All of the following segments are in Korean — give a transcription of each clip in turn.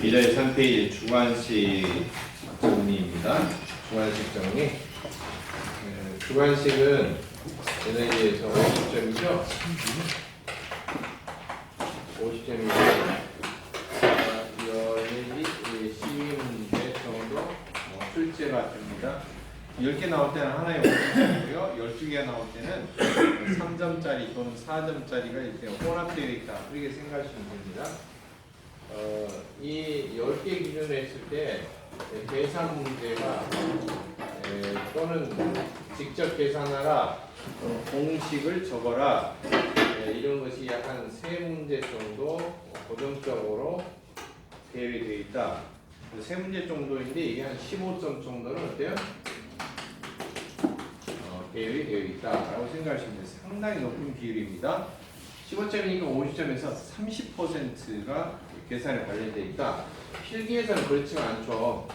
1월 3페이지 주관식 정리입니다. 주관식 정리. 네, 주관식은 NA에서 50점이죠? 50점이고 연일이 시위 문제 정도 어, 출제가 됩니다. 10개 나올 때는 하나에 5점이고요. 12개가 나올 때는 3점짜리 또는 4점짜리가 이렇게 혼합되어 있다. 그렇게 생각하시면 됩니다. 어, 이 10개 기준으로 했을 때 계산 문제가 에, 또는 직접 계산하라 또는 공식을 적어라 에, 이런 것이 약 한 세 문제 정도 고정적으로 대입이 되어 있다. 세 문제 정도인데 이게 한 15점 정도는 어때요? 어, 대입이 되어 있다라고 생각하시면. 상당히 높은 비율입니다. 15점이니까 50점에서 30%가 계산에 관련되어 있다. 필기에서는 그렇지가 않죠.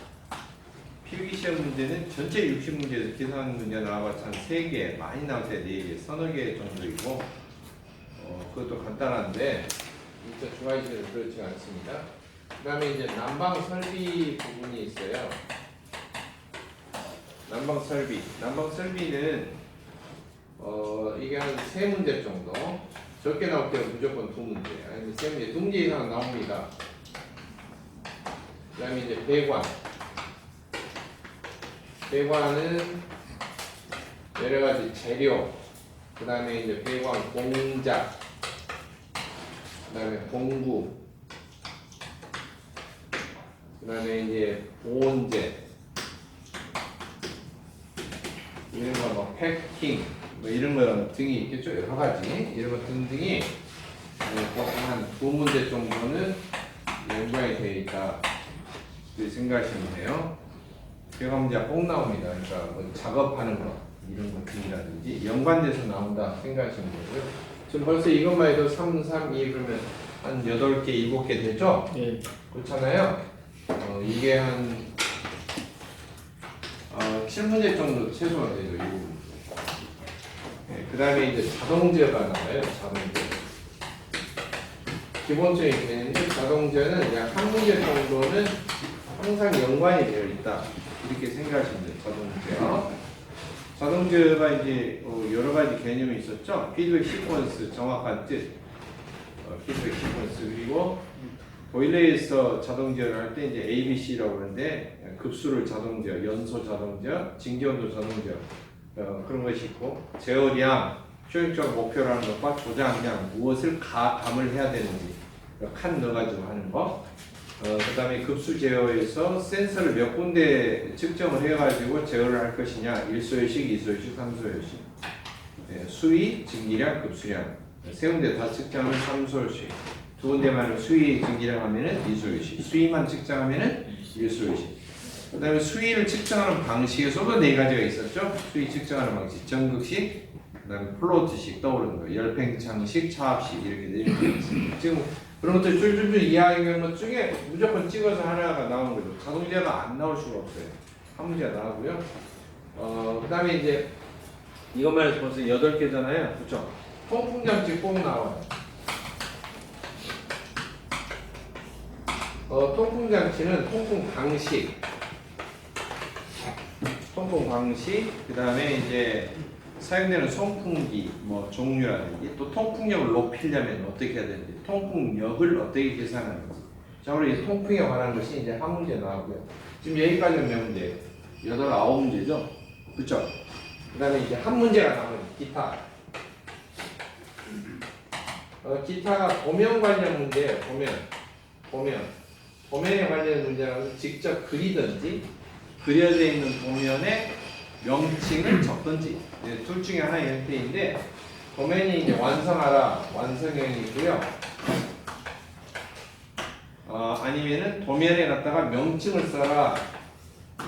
필기 시험 문제는 전체 60문제에서 계산 문제 나와봤자 한 3개, 많이 나올 때 4개, 서너 개 정도이고 어, 그것도 간단한데 진짜 중화시는 그렇지 않습니다. 그 다음에 이제 난방 설비 부분이 있어요. 난방 설비. 난방 설비는 어, 이게 한 세 문제 정도. 적게 나올 때는 무조건 두 문제. 아니면 세 문제, 두 문제 이상 나옵니다. 그 다음에 이제 배관. 배관은 여러 가지 재료. 그 다음에 이제 배관 공작. 그 다음에 공구. 그 다음에 이제 보온제. 이런 거 뭐 패킹 뭐 이런 거 등이 있겠죠 여러 가지 이런 거 등등이 한두 문제 정도는 연관이 되어 있다 생각하시면 돼요. 제가 문제가 꼭 나옵니다. 그러니까 뭐 작업하는 거 이런 거 등이라든지 연관돼서 나온다 생각하시면 되고요. 지금 벌써 이것만 해도 3, 3, 2 그러면 한 8개, 7개 되죠? 네. 그렇잖아요. 어, 이게 한 어, 7문제 정도 최소한 되죠. 이. 네, 그 다음에 이제 자동제어가 나와요. 자동제. 기본적인 개념인데 자동제어는 약 한 문제 정도는 항상 연관이 되어 있다. 이렇게 생각하시면 돼요. 자동제어. 자동제어가 이제 어, 여러 가지 개념이 있었죠. 피드백 시퀀스 정확한 뜻. 어, 피드백 시퀀스 그리고 보일러에서 자동 제어를 할 때 이제 ABC라고 그러는데 급수를 자동 제어, 연소 자동 제어, 진기온도 자동 제어 어, 그런 것이 있고 제어량, 효율적 목표라는 것과 조장량 무엇을 가감을 해야 되는지 칸 넣어가지고 하는 거. 어, 그 다음에 급수 제어에서 센서를 몇 군데 측정을 해가지고 제어를 할 것이냐 일소일식, 이소일식, 삼소일식. 예, 수위, 증기량, 급수량 세 군데 다 측정을 삼소일식. 두 군데만 수위 증기량 하면은 이소일식, 수위만 측정하면은 일소일식. 그 다음에 수위를 측정하는 방식에서도 네 가지가 있었죠. 수위 측정하는 방식, 전극식, 그 다음에 플로트식 떠오르는 거, 열팽창식, 차압식 이렇게 네 가지가. 지금 그런 것들 줄줄줄 이야기하는 것 중에 무조건 찍어서 하나가 나오는 거죠. 자동제가 안 나올 수가 없어요. 한 문제가 나오고요. 어, 그 다음에 이제 이것만 해서 벌써 여덟 개잖아요. 그렇죠? 통풍장치 꼭 나와요. 어, 통풍 장치는 통풍 방식, 통풍 방식, 그 다음에 이제 사용되는 송풍기 뭐 종류라든지 또 통풍력을 높이려면 어떻게 해야 되는지 통풍력을 어떻게 계산하는지. 자 우리 이 통풍에 관한 것이 이제 한 문제 나오고요. 지금 여기까지는 몇 문제? 여덟 아홉 문제죠? 그렇죠? 그 다음에 이제 한 문제가 남은 기타. 어, 기타가 도면 관련 문제예요 도면 도면 도면에 관련 문제라면 직접 그리든지 그려져 있는 도면에 명칭을 적든지 네, 둘 중에 하나의 형태인데 도면이 이제 완성하라 완성형이고요. 어, 아니면은 도면에 갖다가 명칭을 써라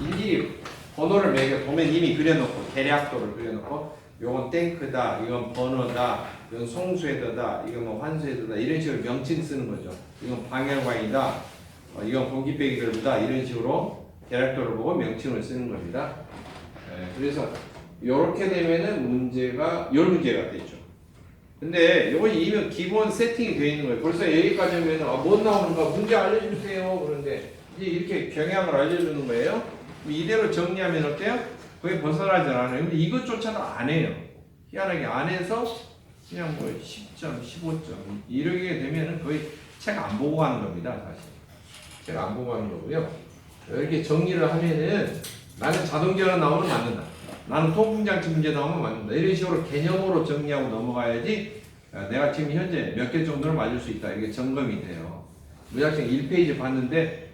일일이 번호를 매겨 도면 이미 그려놓고 대략도를 그려놓고 요건 탱크다 이건 번호다 이건 송수헤더다 이건 뭐 환수헤더다 이런 식으로 명칭 쓰는 거죠. 이건 방열광이다 어, 이건 공기배기 결부다 이런 식으로 대략도를 보고 명칭을 쓰는 겁니다. 예, 그래서 이렇게 되면은 문제가 열 문제가 되죠. 근데 이건 이미 기본 세팅이 되어 있는 거예요. 벌써 여기까지 하면 아, 못 나오는가 문제 알려주세요. 그런데 이제 이렇게 경향을 알려주는 거예요. 이대로 정리하면 어때요? 거의 벗어나지 않아요. 근데 이것조차도 안 해요. 희한하게 안 해서 그냥 뭐 10점, 15점 이러게 되면은 거의 책 안 보고 가는 겁니다. 사실 책 안 보고 가는 거고요. 이렇게 정리를 하면은 나는 자동제로 나오면 맞는다. 나는 통풍장치 문제 나오면 맞는다. 이런 식으로 개념으로 정리하고 넘어가야지 아, 내가 지금 현재 몇 개 정도를 맞을 수 있다. 이게 점검이 돼요. 무작정 1페이지 봤는데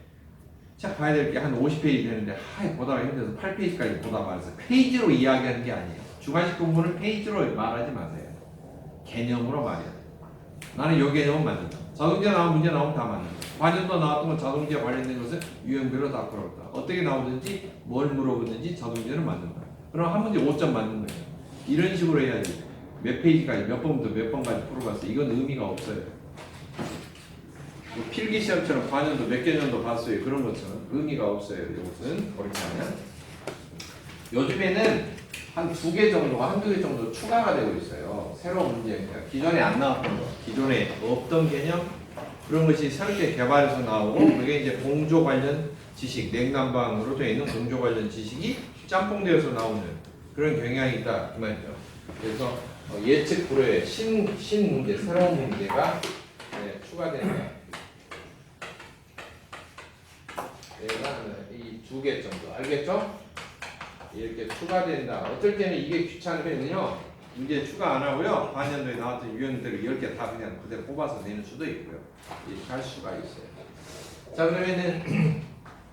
책 봐야 될 게 한 50페이지 되는데 하이 보다가 힘들어서 8페이지까지 보다 말았어요. 페이지로 이야기하는 게 아니에요. 주관식 공부는 페이지로 말하지 마세요. 개념으로 말해야 돼요. 나는 요 개념은 맞는다. 자동차 나온 문제 나오면 다 맞는다. 관련도 나왔던 건 자동차 관련된 것은 유형별로 다 풀었다. 어떻게 나오든지 뭘 물어보든지 자동차는 맞는다. 그럼 한 문제 5점 맞는 거예요. 이런 식으로 해야지. 몇 페이지까지 몇 번부터 몇 번까지 풀어봤어. 이건 의미가 없어요. 뭐 필기 시험처럼 관련도 몇개 정도 봤어요. 그런 것처럼 의미가 없어요. 이것은 그렇게 하면. 요즘에는 한 두 개 정도가 한두 개 정도 추가가 되고 있어요. 새로운 문제. 기존에 안 나왔던 거, 기존에 없던 개념 그런 것이 새롭게 개발해서 나오고 그게 이제 공조 관련 지식, 냉난방으로 되어 있는 공조 관련 지식이 짬뽕되어서 나오는 그런 경향이 있다 그 말이죠. 그래서 어, 예측 불허의 신, 신 문제, 새로운 문제가 네, 추가된다. 얘가 이 두 개 정도 알겠죠? 이렇게 추가된다. 어떨 때는 이게 귀찮으면요. 문제 추가 안 하고요. 반년도에 나왔던 유형들을 10개 다 그냥 그대로 뽑아서 내는 수도 있고요. 이렇게 할 수가 있어요. 자 그러면은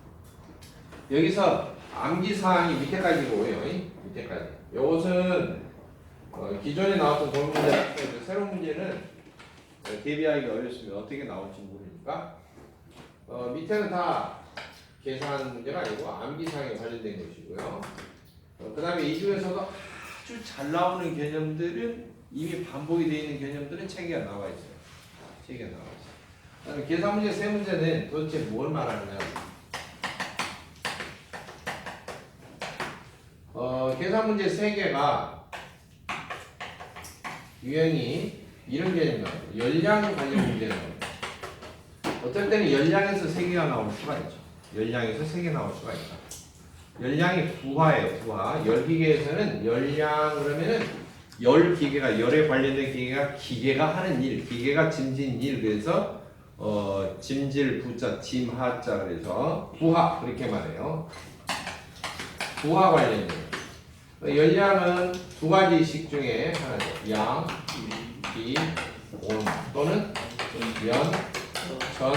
여기서 암기사항이 밑에까지 오요. 밑에까지. 이것은 어, 기존에 나왔던 그런 문제 새로운 문제는 어, 대비하기 어렵습니다. 어떻게 나올지 모르니까 어, 밑에는 다 계산 문제가 아니고 암기사항에 관련된 것이고요. 어, 그 다음에 이 중에서도 아주 잘 나오는 개념들은 이미 반복이 되어 있는 개념들은 책에 나와 있어요. 책에 나와 있어요. 계산 문제 세 문제는 도대체 뭘 말하느냐? 어, 계산 문제 세 개가 유형이 이런 개념이 나와요. 열량 관련 문제가 나와요. 어떨 때는 열량에서 세 개가 나올 수가 있죠. 열량에서 세 개 나올 수가 있다. 열량이 부하예요, 부하. 열기계에서는 열량 그러면은 열 기계가 열에 관련된 기계가 기계가 하는 일, 기계가 짐진 일 그래서 어 짐질 부자 짐하자 그래서 부하 그렇게 말해요. 부하 관련된 어, 열량은 두 가지씩 중에 하나죠. 양, 비, 온 또는 연, 전,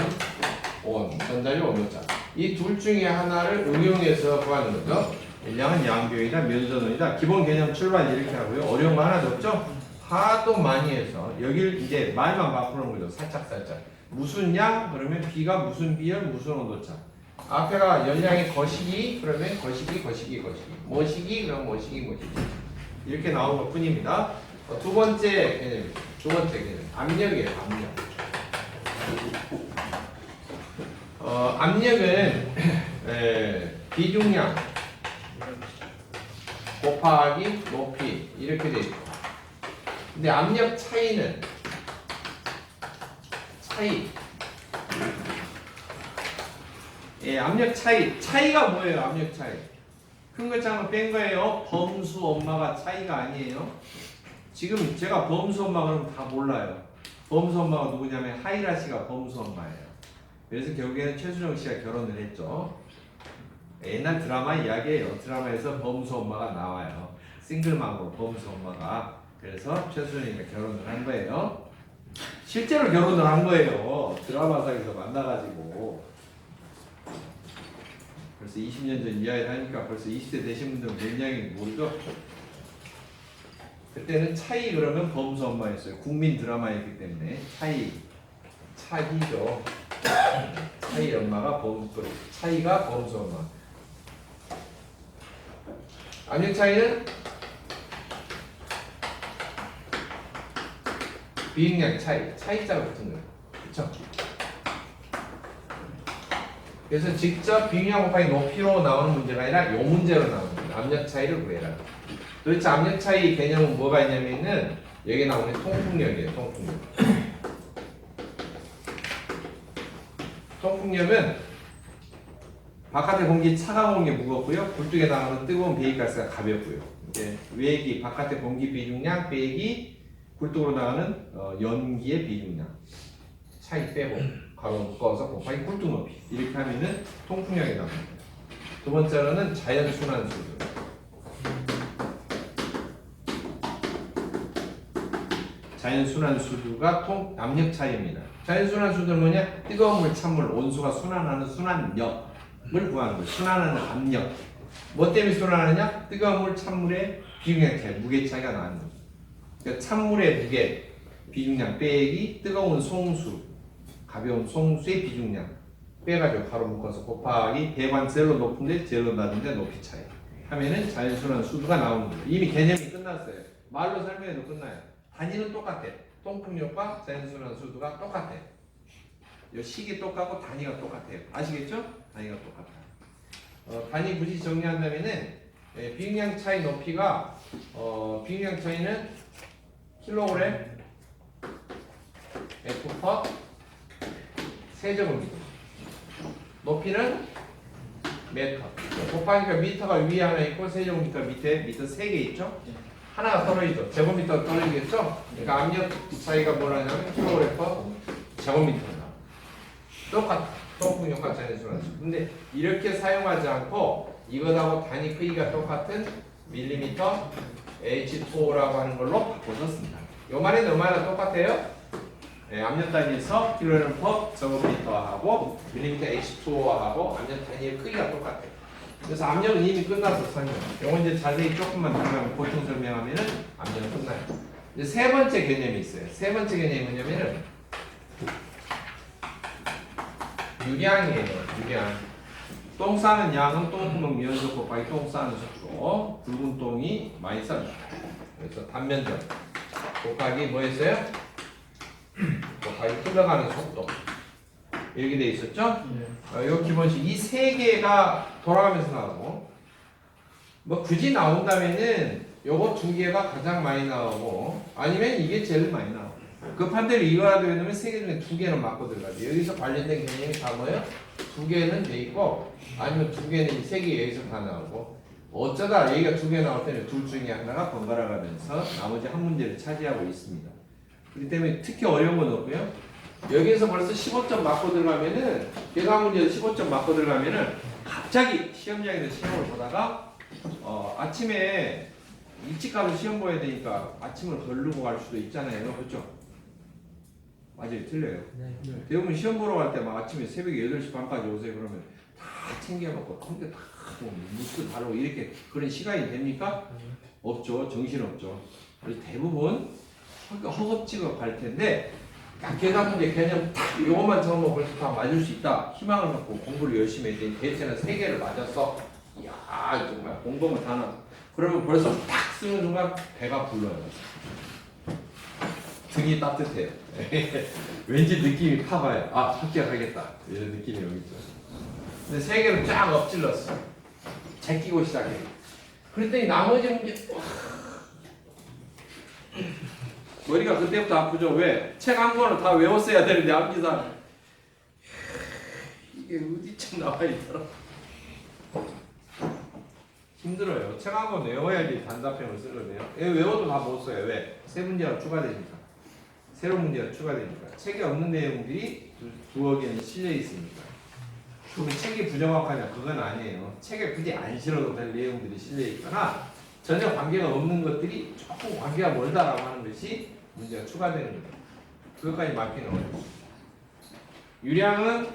온 전자리 온도자 이 둘 중에 하나를 응용해서 구하는 거죠. 일량은 양비용이다, 면전원이다. 기본 개념 출발 이렇게 하고요. 어려운 거 하나도 없죠. 하도 많이 해서 여기를 이제 말만 바꾸는 거죠. 살짝 살짝. 무슨 양 그러면 비가 무슨 비열 무슨 온도차. 앞에가 열량의 거시기 그러면 거시기 거시기 거시기. 뭐시기 그럼 뭐시기 뭐시기. 이렇게 나온 것 뿐입니다. 어, 두 번째 개념, 두 번째 개념, 압력이에요. 압력. 어, 압력은 에, 비중량 곱하기 높이 이렇게 돼 있고. 근데 압력 차이는 차이. 예, 압력 차이. 차이가 뭐예요 압력 차이? 큰 거 작은 거뺀 거예요? 범수 엄마가 차이가 아니에요? 지금 제가 범수 엄마 그러면 다 몰라요. 범수 엄마가 누구냐면 하이라 씨가 범수 엄마예요 그래서 결국에는 최수정 씨가 결혼을 했죠. 옛날 드라마 이야기예요. 드라마에서 범수 엄마가 나와요. 싱글맘으로 범수 엄마가 그래서 최수정이가 결혼을 한 거예요. 실제로 결혼을 한 거예요. 드라마상에서 만나가지고 벌써 20년 전 이야기를 하니까 벌써 20대 되신 분들은 굉장히 모르죠. 그때는 차이 그러면 범수 엄마였어요. 국민 드라마였기 때문에 차이 차이죠. 차이 엄마가 범수 차이가 범수 엄마. 압력 차이는 비행량 차이, 차이자가 붙은 거예요. 그렇죠? 그래서 직접 비행량 곱하기 높이로 나오는 문제가 아니라 요 문제로 나오는 거예요. 압력 차이를 구해라. 도대체 압력 차이 개념은 뭐가 있냐면은 여기 나오는 통풍력이에요. 통풍력. 통풍력은 바깥의 공기 차가운 게 무겁고요. 굴 쪽에 나오는 뜨거운 배기가스가 가볍고요. 이제 외기 바깥의 공기 비중량 빼기 굴뚝으로 나가는 어, 연기의 비중량 차이 빼고 가로 묶어서 곱하기 굴뚝 높이 이렇게 하면은 통풍력이 나옵니다. 두 번째로는 자연 순환 수준. 자연 순환 수두가 통 압력 차이입니다. 자연 순환 수두는 뭐냐? 뜨거운 물, 찬물, 온수가 순환하는 순환력을 구하는 거예요. 순환하는 압력. 뭐 때문에 순환하느냐? 뜨거운 물, 찬물의 비중량 차이, 무게 차이가 나는 거죠. 그러니까 찬물의 무게 비중량 빼기 뜨거운 송수, 가벼운 송수의 비중량 빼가지고 가로 묶어서 곱하기 배관 젤로 높은데 젤로 낮은데 높이 차이 하면은 자연순환 수두가 나오는 거예요. 이미 개념이 끝났어요. 말로 설명해도 끝나요. 단위는 똑같아. 통풍력과 자연순환 수두가 똑같아. 요 식이 똑같고 단위가 똑같아요. 아시겠죠? 단위가 똑같아. 어, 단위 굳이 정리한다면은 예, 비용량 차이 높이가 어, 비용량 차이는 킬로그램 F 퍼 세제곱미터. 높이는 메터. 곱하기가 미터가 위에 하나 있고 세제곱미터 밑에 미터 세 개 있죠? 하나가 떨어지죠. 제곱미터 떨어지겠죠? 그러니까 압력 차이가 뭐라냐면 킬로그램 퍼 제곱미터다. 똑같아. 통풍력과 자연순환 수. 근데 이렇게 사용하지 않고 이것하고 단위 크기가 똑같은 밀리미터 H2O라고 하는 걸로 바꿔서 씁니다. 요 말에는 얼마나 똑같아요? 예, 압력 단위에서 킬로그램 퍼 제곱미터하고 밀리미터 H2O하고 압력 단위의 크기가 똑같아요. 그래서 압력은 이미 끝나서 설명. 요거 이제 자세히 조금만 들어가면 보충 설명하면은 압력은 끝나요. 이제 세 번째 개념이 있어요. 세 번째 개념이 뭐냐면은 유량이에요. 유량. 똥 싸는 양은 똥구멍 미연속 곱하기 똥 싸는 속도. 붉은 똥이 많이 싸죠. 그래서 단면적 곱하기 뭐 했어요? 곱하기 흘러가는 속도. 이렇게 돼 있었죠? 어, 요 기본식. 이 세 개가 돌아가면서 나오고 뭐 굳이 나온다면은 요거 두 개가 가장 많이 나오고 아니면 이게 제일 많이 나오고. 급한 대로 이거라도 해놓으면 세 개 중에 두 개는 맞고 들어가죠 여기서 관련된 개념이 다 뭐예요? 두 개는 돼 있고 아니면 두 개는 세 개 여기서 다 나오고. 어쩌다 여기가 두 개 나올 때는 둘 중에 하나가 번갈아 가면서 나머지 한 문제를 차지하고 있습니다. 그렇기 때문에 특히 어려운 건 없고요 여기에서 벌써 15점 맞고 들어가면은 계산 문제에서 15점 맞고 들어가면은 갑자기 시험장에서 시험을 보다가 어, 아침에 일찍 가서 시험 보야 되니까 아침을 걸르고 갈 수도 있잖아요. 그렇죠? 맞아요. 틀려요. 대부분 시험 보러 갈 때 막 아침에 새벽에 8시 반까지 오세요. 그러면 다 챙겨놓고 컴퓨터 다 하고 뉴스 다루고 이렇게 그런 시간이 됩니까? 없죠. 정신없죠. 대부분 허- 허겁지겁 갈 텐데 문제 개념 딱 이것만 적으면 벌써 다 맞을 수 있다. 희망을 갖고 공부를 열심히 했더니 대체는 세 개를 맞았어. 이야 정말 다 나. 그러면 벌써 딱 쓰는 순간 배가 불러요. 등이 따뜻해요 왠지 느낌이 파봐요. 아 합격하겠다. 이런 느낌이 여기 있죠. 근데 세 개를 쫙 엎질렀어. 제끼고 시작해. 그랬더니 나머지 문제 머리가 그때부터 아프죠. 왜? 책 한 권을 다 외웠어야 되는데 암기사 이게 어디쯤 나와 있더라. 힘들어요. 책 한 권 외워야지 단답형을 쓰거든요. 예, 외워도 다 못 써요. 왜? 새 문제가 추가되니까. 새로운 문제가 추가되니까. 책에 없는 내용들이 두, 두어 개는 실려 있으니까. 그러면 책이 부정확하냐? 그건 아니에요. 책에 굳이 안 실어도 될 내용들이 실려 있거나 전혀 관계가 없는 것들이 조금 관계가 멀다라고 하는 것이 문제가 추가되는 거죠. 그것까지 맞기는 어렵습니다. 유량은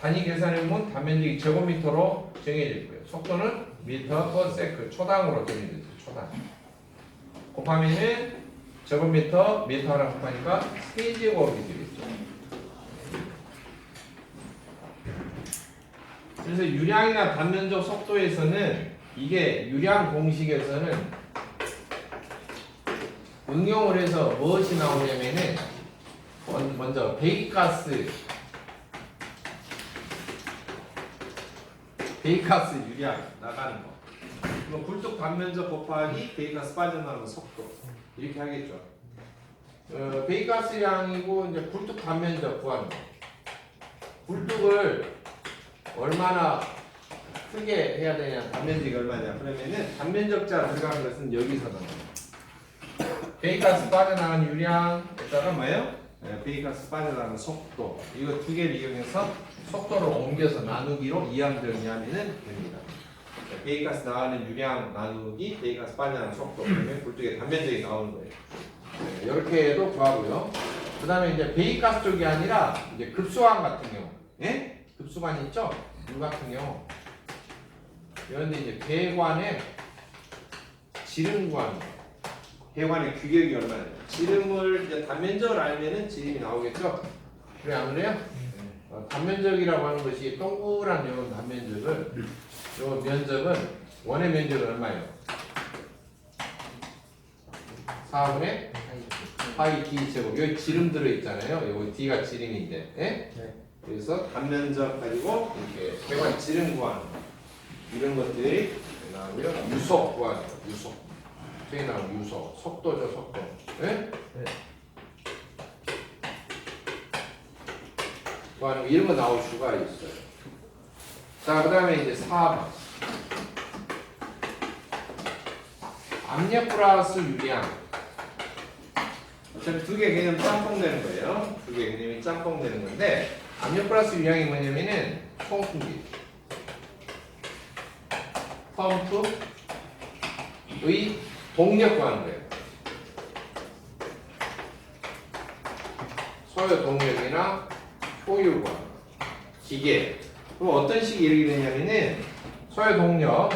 단위 계산해보면 단면적이 제곱미터로 정해져 있고요. 속도는 미터 퍼 세크 초당으로 정해져 있어요. 초당. 곱하면은 제곱미터 미터 하나 곱하니까 세제곱이 되겠죠. 그래서 유량이나 단면적 속도에서는 이게 유량 공식에서는 응용을 해서 무엇이 나오냐면은 먼- 먼저 배기가스 배기가스 유량 나가는 거. 그럼 굴뚝 단면적 곱하기 배기가스 빠져나가는 속도. 이렇게 하겠죠. 어, 배기가스량이고 이제 굴뚝 단면적 구하는 거. 굴뚝을 얼마나 크게 해야 되냐, 단면적이 얼마냐. 그러면은 단면적자 들어가는 것은 여기서 나와요. 배기가스 빠져나가는 유량 에다가 뭐예요? 네, 배기가스 빠져나가는 속도. 이거 두 개를 이용해서 속도를 옮겨서 나누기로 이항정리하면 됩니다. 네, 배기가스 나가는 유량 나누기 배기가스 빠져나가는 속도. 그러면 굴뚝의 단면적이 나오는 거예요. 네, 이렇게 해도 구하고요. 그 다음에 이제 배기가스 쪽이 아니라 이제 급수관 같은 경우. 예? 급수관 있죠? 물 같은 경우. 이런데 이제 배관에 지름관. 배관의 규격이 얼마나 돼요? 지름을 이제 단면적을 알면은 지름이 나오겠죠? 그래 안 그래요? 어, 단면적이라고 하는 것이 동그란 요 단면적을 요 면적은 원의 면적은 얼마예요? 4분의 파이 d 제곱 여기 지름 들어 있잖아요. 여기 d가 지름인데, 예? 네. 그래서 단면적 가지고 이렇게 배관 지름 구하는 거. 이런 것들이 나오고요. 유속 구하는 거. 유속. 나오는 유속. 속도죠, 속도. 예? 네. 구하는 거 이런 거 나올 수가 있어요. 자, 그 다음에 이제 4번. 압력 플러스 유량. 두개 개념 짬뽕 되는 거예요. 두 개 개념이 짬뽕 되는 건데 압력 플러스 유량이 뭐냐면은 송풍기. 펌프의 동력 구하는 거예요. 소요 동력이나 효율 구하는 거. 기계. 그럼 어떤 식이 이렇게 되냐면은 소요 동력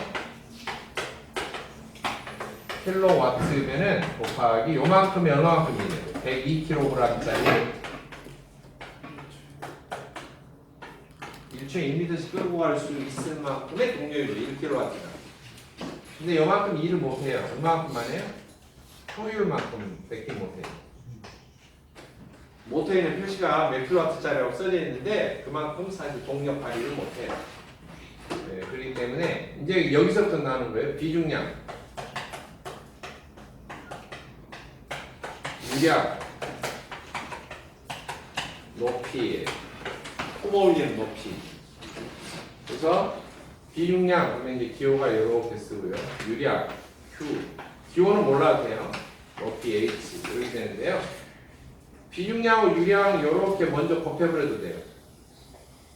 킬로와트면은 곱하기 요만큼이 얼마만큼이에요? 102kg짜리 1초에 1m씩 끌고 갈 수 있을 만큼의 동력이죠 1kW가 근데 요만큼 일을 못해요. 얼마만큼만 해요? 효율만큼 뺏기 못해요. 모터에는 표시가 몇 킬로와트짜리라고 써져 있는데 그만큼 사실 동력 발휘를 못해요. 네, 그렇기 때문에 이제 여기서부터 나는 거예요. 비중량. 유량. 높이. 코 올리는 높이. 그래서 비중량 그러면 이제 기호가 이렇게 쓰고요 유량 Q 기호는 몰라도 돼요 높이 H 이렇게 되는데요 비중량하고 유량 이렇게 먼저 곱해버려도 돼요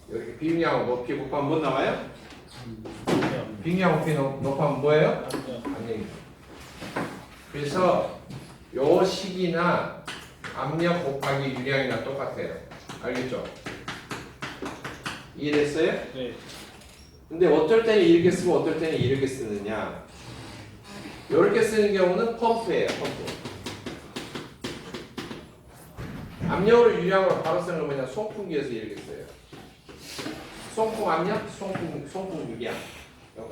이렇게 비중량하고 높이 곱하면 뭐 나와요? 비중량 높이 높- 높하면 뭐예요? 압력입니다 그래서 요 식이나 압력 곱하기 유량이나 똑같아요. 알겠죠? 이해됐어요? 네. 근데 어떨 때는 이렇게 쓰고 어떨 때는 이렇게 쓰느냐? 이렇게 쓰는 경우는 펌프예요, 펌프. 압력으로 유량으로 바로 쓰는 거 뭐냐? 송풍기에서 이렇게 써요. 송풍 압력, 송풍 송풍 유량.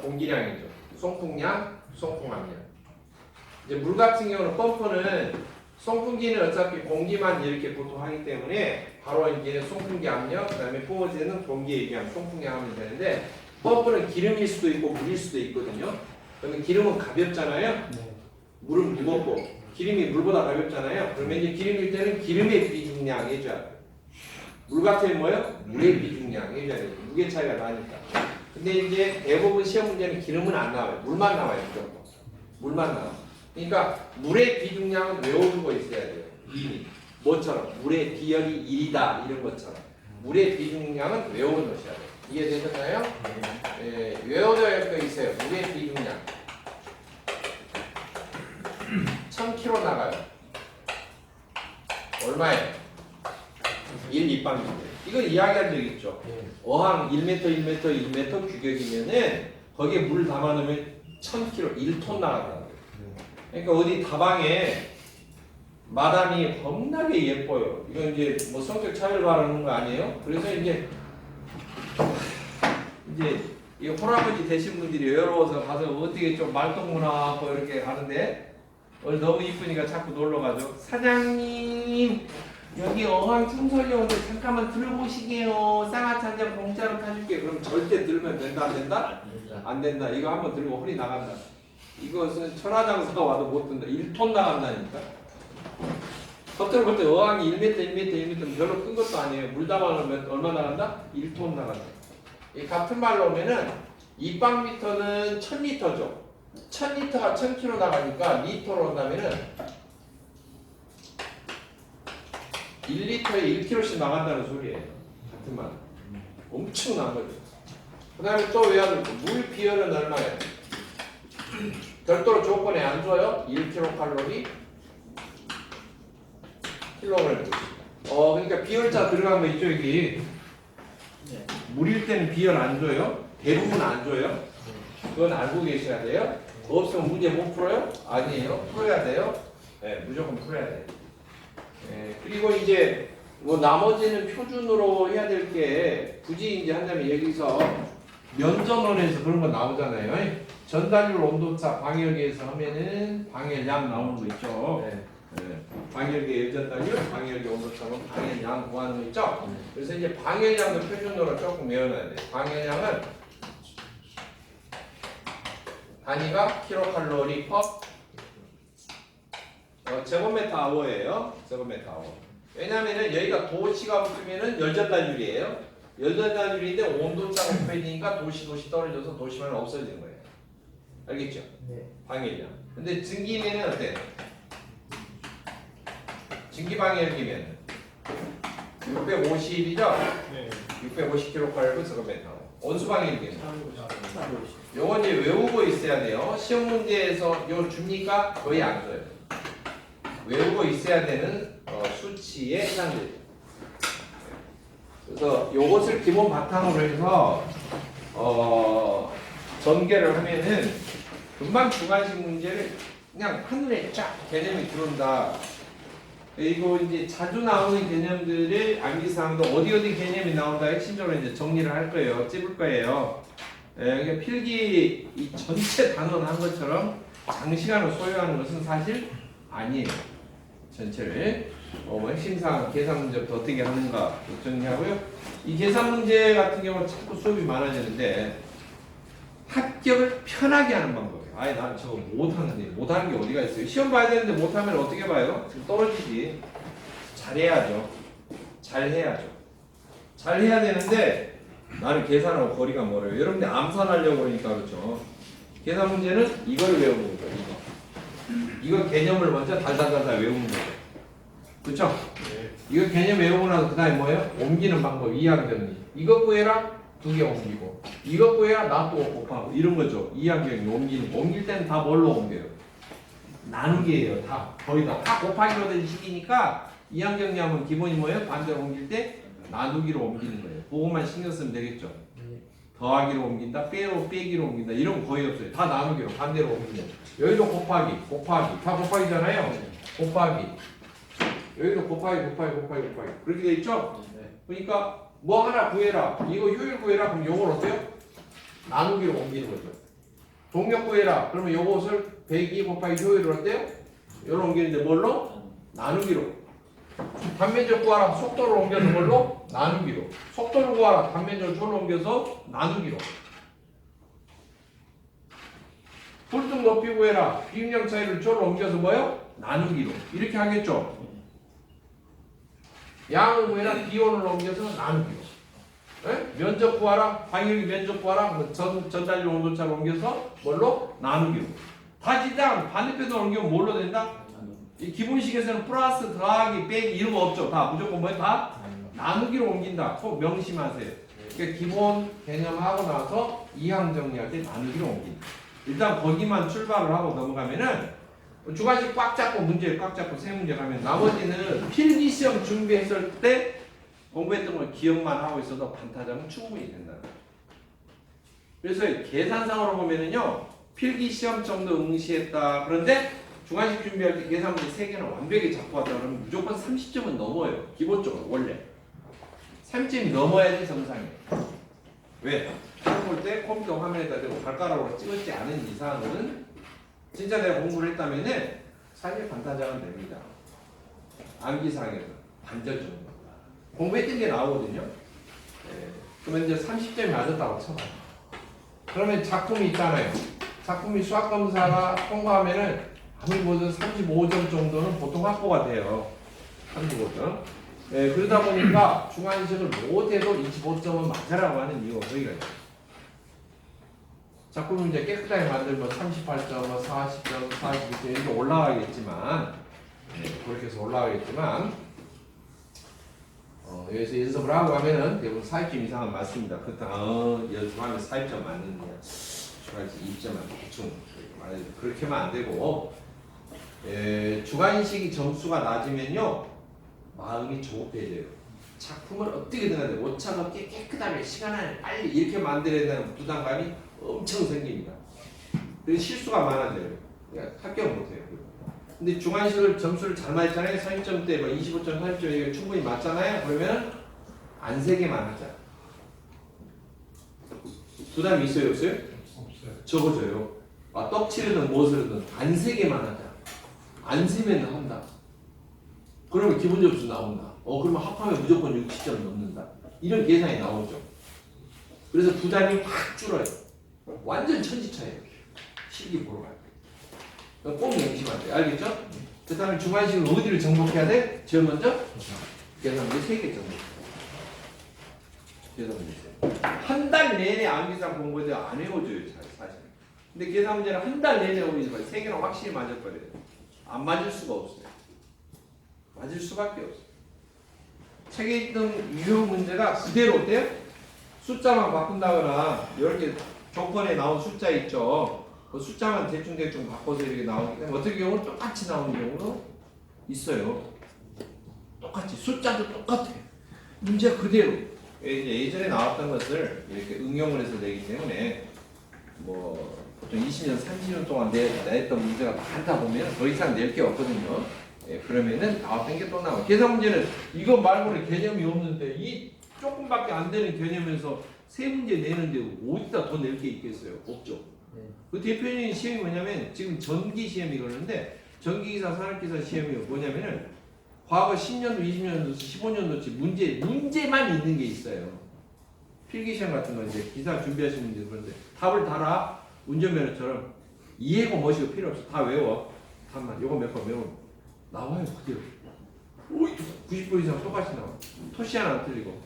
공기량이죠. 송풍량, 송풍 압력. 이제 물 같은 경우는 펌프는 송풍기는 어차피 공기만 이렇게 보통 하기 때문에 바로 이제 송풍기 압력, 그 다음에 뿜어지는 공기의 유량, 송풍량 하면 되는데 펌프는 기름일 수도 있고 물일 수도 있거든요. 그러면 기름은 가볍잖아요. 네. 물은 무겁고 기름이 물보다 가볍잖아요. 그러면 이제 기름일 때는 기름의 비중량 해줘야 돼요. 물 같은 뭐요? 물의 비중량 해줘야 돼요. 무게 차이가 나니까. 근데 이제 대부분 시험 문제는 기름은 안 나와요. 물만 나와요. 무조건. 물만 나와. 그러니까 물의 비중량은 외워두고 있어야 돼요. 이미. 뭐처럼? 물의 비열이 1이다. 이런 것처럼. 물의 비중량은 외워놓으셔야 돼요. 이해되셨나요? 예, 외워둬야 할 거 있어요. 물의 비중량. 1000kg 나가요. 얼마예요? 1 2방인데. 이거 이야기한 적 있죠? 네. 어항 1m, 1m, 1m 규격이면은 거기에 물 담아놓으면 1000kg, 1톤 나간다는 거예요. 그러니까 어디 다방에 마담이 겁나게 예뻐요. 이건 이제 뭐 성격 차이를 바라는 거 아니에요? 그래서 이제 이제 이 할아버지 되신 분들이 외로워서 가서 어떻게 좀 말동무나하고 이렇게 가는데 오늘 너무 이쁘니까 자꾸 놀러 가죠. 사장님 여기 어항 청소년 오는데 잠깐만 들어보시게요. 쌍화차 한잔 공짜로 타줄게. 그럼 절대 들면 된다 안 된다? 안 된다. 이거 한번 들고 허리 나간다. 이것은 천하장사가 와도 못 든다. 1톤 나간다니까. 겉으로 볼 때 어항이 1m, 1m, 1m 별로 큰 것도 아니에요. 물 담아놓으면 얼마 나간다? 1톤 나간다. 이 같은 말로 오면은 2방미터는 1000리터죠. 1000리터가 1000km 나가니까 리터로 온다면은 1리터에 1kg씩 나간다는 소리예요. 같은 말. 엄청난 거죠. 그 다음에 또 거. 물 비율은 얼마예요? 별도로 조건에 안 줘요? 1kcal 킬로그램 어 그러니까 비열자 들어간 거 있죠 여기 네. 물일 때는 비열 안 줘요? 대부분 안 줘요? 그건 알고 계셔야 돼요. 없으면 문제 못 풀어요? 아니에요. 풀어야 돼요. 네, 무조건 풀어야 돼요. 네, 그리고 이제 뭐 나머지는 표준으로 해야 될 게 굳이 이제 한다면 여기서 면전원에서 그런 거 나오잖아요. 전달률 온도차 방열계에서 하면은 방열량 나오는 거 있죠. 네. 네. 방열계 열전달률, 방열계 온도차는 방열량 구하는 거 있죠. 그래서 이제 방열량도 표준으로 조금 외워놔야 돼. 방열량은 단위가 킬로칼로리 퍼 어, 제곱미터 아워예요. 제곱미터 아워. 왜냐면은 여기가 도시가 붙으면은 열전달률이에요. 열전달률인데 온도차가 높아지니까 도시 도시 떨어져서 도시만 없어지는 거예요. 알겠죠? 네. 방열량. 근데 증기면은 어때? 증기 방열기면 650이죠? 네. 650kcal 제곱미터. 온수 방열기는 참고 요건 이제 외우고 있어야 돼요. 시험 문제에서 요 줍니까? 거의 안 줘요. 외우고 있어야 되는 어, 수치의 해당들. 그래서 요것을 기본 바탕으로 해서 어, 전개를 하면은 금방 주관식 문제를 그냥 한눈에 쫙 개념이 들어온다. 그리고 이제 자주 나오는 개념들을 암기사항도 어디 어디 개념이 나온다 핵심적으로 이제 정리를 할 거예요. 찝을 거예요. 예, 이게 필기 이 전체 단원 한 것처럼 장시간을 소요하는 것은 사실 아니에요. 전체를 어, 핵심사항 계산 문제부터 어떻게 하는가 정리하고요. 이 계산 문제 같은 경우는 자꾸 수업이 많아지는데 합격을 편하게 하는 방법이에요. 아예 난 저거 못하는데 못하는 게 어디가 있어요? 시험 봐야 되는데 못하면 어떻게 봐요? 지금 떨어지지. 잘해야죠. 잘해야죠. 잘해야 되는데 나는 계산하고 거리가 멀어요. 여러분들 암산하려고 그러니까 그렇죠. 계산 문제는 이걸 외우는 거예요. 이거. 이거 개념을 먼저 달달달달 외우는 거예요. 그렇죠? 이거 개념 외우고 나서 그 다음에 뭐예요? 옮기는 방법, 이항정리. 이거 구해라, 두 개 옮기고. 이거 구해라, 나또 곱하고. 이런 거죠. 이항정리 옮기는 거. 옮길 때는 다 뭘로 옮겨요? 나누기예요. 다. 거의 다. 다 곱하기로 된 식이니까 이항정리하면 기본이 뭐예요? 반대로 옮길 때 나누기로 옮기는 거예요. 그것만 신경 쓰면 되겠죠. 더하기로 옮긴다, 빼로 빼기로 옮긴다 이런 거 거의 없어요. 다 나누기로 반대로 옮기는. 여기도 곱하기, 곱하기, 다 곱하기잖아요. 곱하기. 여기도 곱하기, 곱하기, 곱하기, 곱하기. 그렇게 돼 있죠? 그러니까 뭐 하나 구해라. 이거 효율 구해라. 그럼 요걸 어때요? 나누기로 옮기는 거죠. 동력 구해라. 그러면 요것을 102 곱하기 효율을 어때요? 요로 옮기는데 뭘로? 나누기로. 단면적 구하라. 속도를 옮겨서 뭘로? 나누기로. 속도를 구하라. 단면적을 절로 옮겨서 나누기로. 불등 높이 구해라. 비임량 차이를 절로 옮겨서 뭐요? 나누기로. 이렇게 하겠죠? 구해라. 비온을 옮겨서 나누기로. 예? 면적 구하라. 방역이 면적 구하라. 뭐 전, 전달률 온도차를 옮겨서 뭘로? 나누기로. 다지당 반대편으로 옮기면 뭘로 된다? 이 기본식에서는 플러스, 더하기, 빼기 이런 거 없죠. 다 무조건 뭐야? 다 나누기로 옮긴다. 꼭 명심하세요. 그러니까 기본 개념하고 나서 이항 정리할 때 나누기로 옮긴다. 일단 거기만 출발을 하고 넘어가면은 주관식 꽉 잡고 문제 꽉 잡고 세 문제 가면 나머지는 필기 시험 준비했을 때 공부했던 걸 기억만 하고 있어도 반타작은 충분히 된다. 그래서 계산상으로 보면은요 필기 시험 정도 응시했다. 그런데 중간식 준비할 때 계산 문제 세 개는 완벽히 잡고 왔다 그러면 무조건 30점은 넘어요. 기본적으로 원래 30점이 넘어야지 정상이에요. 왜? 시험 볼때 컴퓨터 화면에다 대고 발가락으로 찍었지 않은 이상은 진짜 내가 공부를 했다면은 사실 반타작은 됩니다. 암기상에서 반절 정도. 공부했던 게 나오거든요. 예. 그러면 이제 30점이 맞았다고 쳐봐요. 그러면 작품이 있잖아요. 작품이 수학 검사가 통과하면은 아무리 뭐든 35점 정도는 보통 확보가 돼요. 35점. 예, 그러다 보니까 중간식을 못해도 25점은 맞아라고 하는 이유가 거기가 있어요. 작품을 이제 깨끗하게 만들면 38점, 뭐 40점, 42점 이렇게 올라가겠지만 예, 그렇게 해서 올라가겠지만 어, 여기서 연습을 하고 하면은 대부분 40점 이상은 맞습니다. 그렇다가 어, 연습하면 40점 맞는데 주관식 2점만 대충 그렇게만 안 되고 예, 주관식이 점수가 낮으면요 마음이 조급해져요. 작품을 어떻게든 간에 오차가 깨, 깨끗하게 시간 안에 빨리 이렇게 만들어야 되는 부담감이 엄청 생깁니다. 실수가 많아져요. 그러니까 합격 못해요. 근데 중간식을 점수를 잘 맞잖아요. 30점대, 뭐 25점, 30점 이게 충분히 맞잖아요. 그러면 안 세게만 하자. 부담이 있어요, 없어요? 없어요. 적어줘요. 아, 떡칠이든 무엇이든 안 세게만 하자. 안 세면 한다. 그러면 기본 점수 나온다. 어, 그러면 합하면 무조건 60점 넘는다. 이런 계산이 나오죠. 그래서 부담이 확 줄어요. 완전 천지차예요. 실기 보러 갈 때. 그러니까 꼭 명심하세요. 돼. 알겠죠? 그 다음에 중간식을 어디를 정복해야 돼? 제일 먼저 계산 문제 3개 정복. 계산 문제 3개. 한달 내내 암기상 공부해도 안 외워줘요, 잘, 사실. 근데 계산 문제는 한 달 내내 오니까 세 개는 확실히 맞을 거예요. 안 맞을 수가 없어요. 맞을 수밖에 없어요. 책에 있던 유형 문제가 그대로 어때요? 숫자만 바꾼다거나 이렇게 조건에 나온 숫자 있죠. 그 숫자만 대충 대충 바꿔서 이렇게 나오기 때문에 어떻게 경우는 똑같이 나오는 경우도 있어요. 똑같이 숫자도 똑같아. 문제가 그대로. 예전에 나왔던 것을 이렇게 응용을 해서 내기 때문에 뭐 보통 20년, 30년 동안 내, 냈던 문제가 많다 보면 더 이상 낼 게 없거든요. 예, 그러면은 나왔던 게 또 나와. 계산 문제는 이거 말고는 개념이 없는데 이 조금밖에 안 되는 개념에서 세 문제 내는데 어디다 더 낼 게 있겠어요? 없죠. 네. 그 대표적인 시험이 뭐냐면 지금 전기 시험이 그러는데 전기기사 산업기사 시험이 뭐냐면은 과거 10년도, 20년도, 15년도치 문제 문제만 있는 게 있어요. 필기 시험 같은 거 이제 기사 준비하시는 분들 그런데 답을 달아 운전면허처럼 이해고 뭐시고 필요 없어 다 외워 답만 요거 몇 번 외우면 나와요 그대로. 오이 90% 이상 똑같이 나와. 토시 하나 안 틀리고.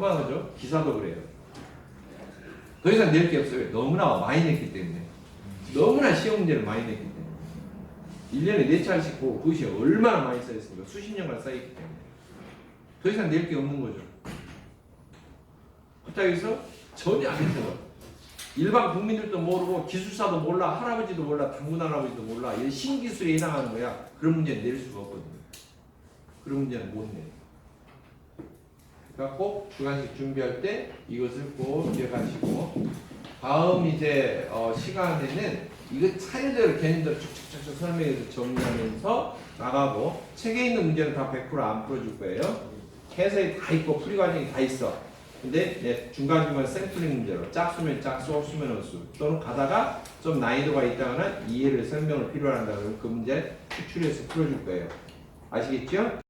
거죠? 기사도 그래요. 더 이상 낼 게 없어요. 너무나 많이 냈기 때문에. 너무나 시험 문제를 많이 냈기 때문에. 1년에 4차례씩 보고 그것이 얼마나 많이 쌓였습니까? 수십 년간 쌓였기 때문에. 더 이상 낼 게 없는 거죠. 그렇다고 해서 전혀 안 해요. 일반 국민들도 모르고 기술사도 몰라 할아버지도 몰라 당군 할아버지도 몰라 이 신기술에 해당하는 거야 그런 문제는 낼 수가 없거든요 그런 문제는 못 내. 그러니까 꼭 주간식 준비할 때 이것을 꼭 기억하시고 다음 이제 어, 시간에는 이거 차례대로 개념대로 쭉쭉쭉 설명해서 정리하면서 나가고 책에 있는 문제는 다 100%안 풀어줄 거예요. 해석이 다 있고 풀이 과정이 다 있어. 근데 네, 중간중간 샘플링 문제로 짝수면 짝수, 없수면 없수 또는 가다가 좀 난이도가 있다거나 이해를 설명을 필요로 한다 그러면 그 문제 추출해서 풀어줄 거예요. 아시겠죠?